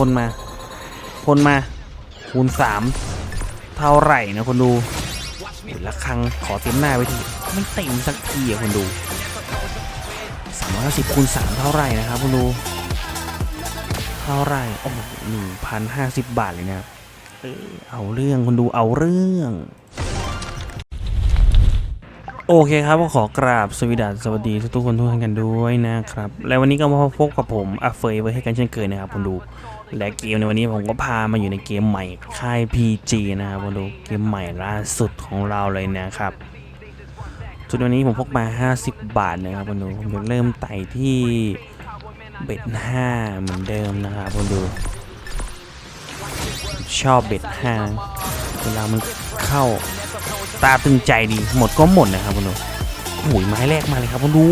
พ่นมาพ่นมา คูณสามเท่าไหร่นะคนดูอ้ยละครังขอเต็มหน้าไว้ทีไม่เต็มสักทีอะคนดูสามร้อยสิบคูณสามเท่าไหร่นะครับคนดูเท่าไหร่โอ้โหหนึ่งพันห้าสิบบาทเลยนะครับเออเอาเรื่องคนดูเอาเรื่องโอเคครับก็ขอกราบสวสดัสสวัสดีทุกคนทุกท่านกันด้วยนะครับ และวันนี้ก็มาพบกับผมอาเฟยไว้ให้กันเช่นเคยนะครับคนดู และเกมในวันนี้ผมก็พามาอยู่ในเกมใหม่ค่าย PG นะครับคนดูเกมใหม่ล่าสุดของเราเลยนะครับจุดวันนี้ผมพกมา 50 บาทนะครับคนดูผมจะเริ่มไต่ที่เบ็ด5เหมือนเดิมนะครับคนดู ชอบเบ็ด5เวลามันเข้าตาตึงใจดีหมดก็หมดนะครับคุณดูโอ้ยไม้แรกมาเลยครับคุณดู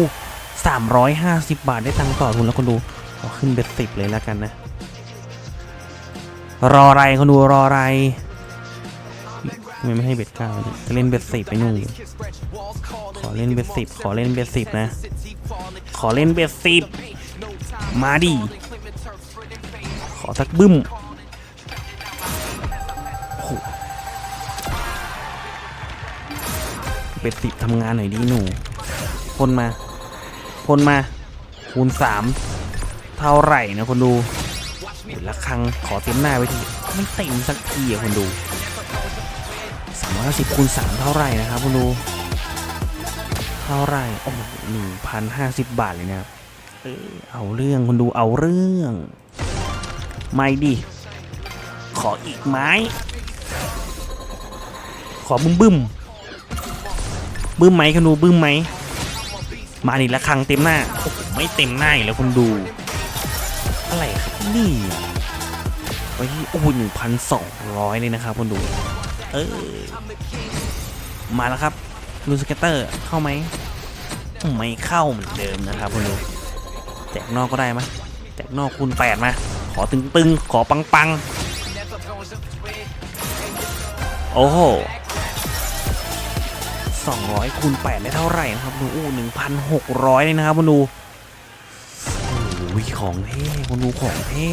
350 บาทได้ตังค์ต่อทุนแล้วคุณดูขอขึ้นเบ็ดสิบเลยแล้วกันนะ รออะไรคุณดูรออะไรทำไมไม่ให้เบ็ดเก้าจะเล่นเบ็ดสิบไปนู่นขอเล่นเบ็ดสิบขอเล่นเบ็ดสิบนะ ขอเล่นเบ็ดสิบมาดิ ขอสักบึ้มเป็ดสิบทำงานหน่อยดิหนูพ่นมาพ่นมา คูณสามเท่าไหร่นะคนดู โอ้ยละครังขอเต็มหน้าไว้ทีไม่เต็มสักทีอะคนดูสามร้อยสิบคูณสามเท่าไหร่นะครับคนดู เท่าไหร่โอ้โหหนึ่งพันห้าสิบบาทเลยนะครับเออเอาเรื่องคนดูเอาเรื่อง ไม่ดิ ขออีกไม้ ขอบึ้มบึ้มบึ้มไหมคุณดูบึ้มไหมมาดิละครังเต็มหน้าโอ้โหไม่เต็มหน้าอีกแล้วคุณดู อะไรครับนี่ไว้ที่โอ้หนึ่งพันสองร้อยเลยนะครับคุณดูเออมาแล้วครับลูสเกตเตอร์เข้าไหมไม่เข้าเหมือนเดิมนะครับคุณดูแจกนอกก็ได้ไหมแจกนอกคูณแปดมาขอตึงๆ ขอปังๆ โอ้โห200คูณ8ได้เท่าไหร่นะครับดูอู้1,600 เลยนะครับคุณดู อ้ยของเท่คุณดูของเท่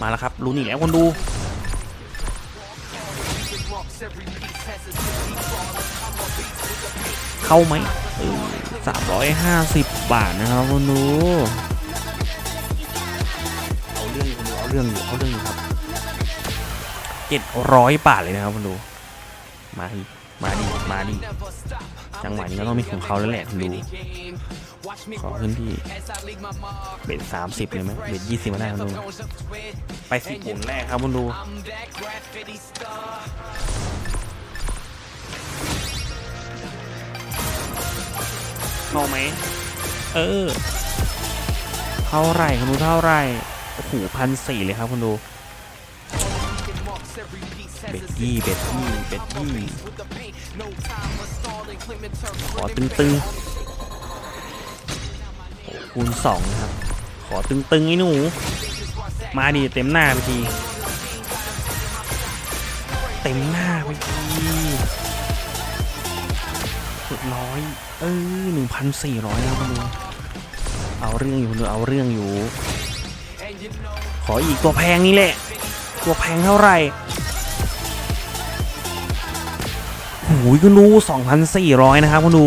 มาแล้วครับรู้นี่แล้วคุณดูเข้าไหมสามร้อยห้าสิบบาทนะครับคุณดูเอาเรื่องอยู่คุณดูเอาเรื่องอยู่เอาเรื่องอยู่ครับเจ็ดร้อยบาทเลยนะครับคุณดู มาดิมาดิมาดิจังหวะนี้ก็ต้องมีของเขาแล้วแหละคุณดู ขอพื้นที่เบ็ดสามสิบเลยไหมเบ็ดยี่สิบมาได้คุณดูไปสิบหมุนแรกครับคุณดูเข้าไหม เออ เท่าไหร่คุณดูเท่าไหร่โอ้โหพันสี่เลยครับคุณดูเบ็ดยี่เบ็ดยี่เบ็ดยี่ขอตึงๆโอ้ คูณสองนะครับ ขอตึงๆไอ้หนู มาดิเต็มหน้าไปที เต็มหน้าไปทีสุดร้อย เออหนึ่งพันสี่ร้อยแล้วคุณดูเอาเรื่องอยู่คุณดูเอาเรื่องอยู่ ขออีกตัวแพงนี่แหละ ตัวแพงเท่าไหร่โอ้ยคุณดู 2,400 นะครับคุณดู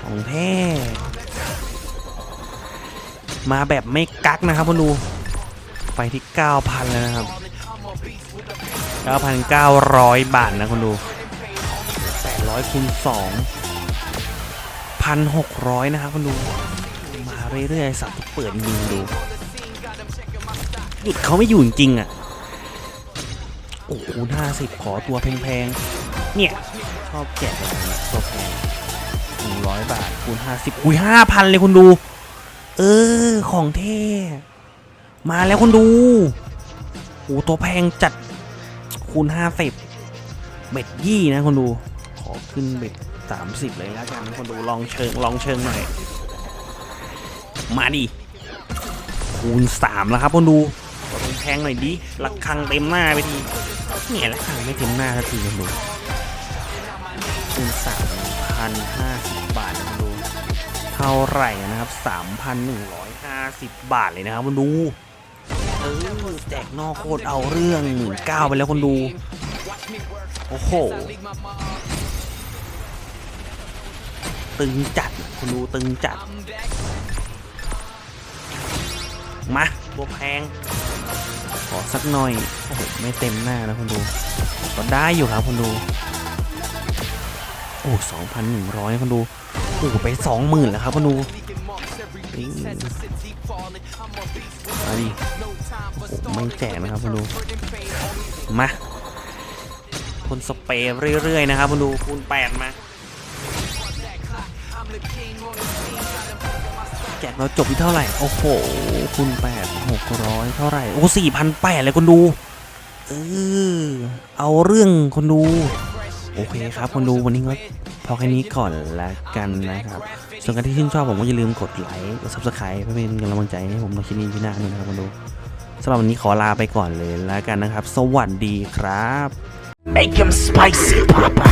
ของแท้ มาแบบไม่กักนะครับคุณดู ไปที่ 9,000 แล้วนะครับ 9,900 บาทนะคุณดู 800คูณ2 1,600 นะครับคุณดู มาเรื่อยๆสับเปิดจริงดูหยุดเขาไม่อยู่จริงๆอะ โอ้โหห้าสิบขอตัวแพงๆ เนี่ย ชอบแจกอะไรเนี่ยตัวแพงหนึ่งร้อยบาทคูณห้าสิบอุ้ยห้าพันเลยคุณดู เออ ของเท่ มาแล้วคุณดูโอ้ตัวแพงจัด คูณห้าสิบเบ็ดยี่นะคุณดู ขอขึ้นเบ็ดสามสิบเลยแล้วกันคุณดูลองเชิงลองเชิงหน่อย มาดิ คูณสามแล้วครับคุณดูตัวแพงหน่อยดิระคังเต็มหน้าไปทีเนี่ยระคังไม่เต็มหน้าสักทีคุณดูคูณสามพันห้าสิบ เท่าไหร่นะครับสามพันหนึ่งร้อยห้า50 บาทเลยนะครับคุณดูเออแจกนอกโคตรเอาเรื่องหมื่นเก้าไปแล้วคนดู โอ้โห ตึงจัดคุณดูตึงจัด มาตัวแพง ขอสักหน่อย โอ้โห ไม่เต็มหน้านะคุณดู ก็ได้อยู่ครับคุณดู โอ้สองพันหนึ่งร้อยคุณดู โอ้โหไปสองหมื่นแล้วครับคุณดูมาดิโอ้โหไม่แจกนะครับคุณดูมาคนสเปรย์เรื่อยๆนะครับคุณดูคูณแปดมาแจกเราจบที่เท่าไหร่ โอ้โหคูณแปดหกร้อยเท่าไหร่ โอ้สี่พันแปดเลยคนดูเออเอาเรื่องคนดู โอเคครับคนดูวันนี้ก็ พอแค่นี้ก่อนละกันนะครับ ส่วนการที่ชื่นชอบผมก็อย่าลืมกดไลค์กด subscribe เพื่อเป็นกำลังใจให้ผมในคลิปนี้ที่หน้าด้วยนะครับคนดูสำหรับวันนี้ขอลาไปก่อนเลยละกันนะครับ สวัสดีครับ Make him spicy, Papa.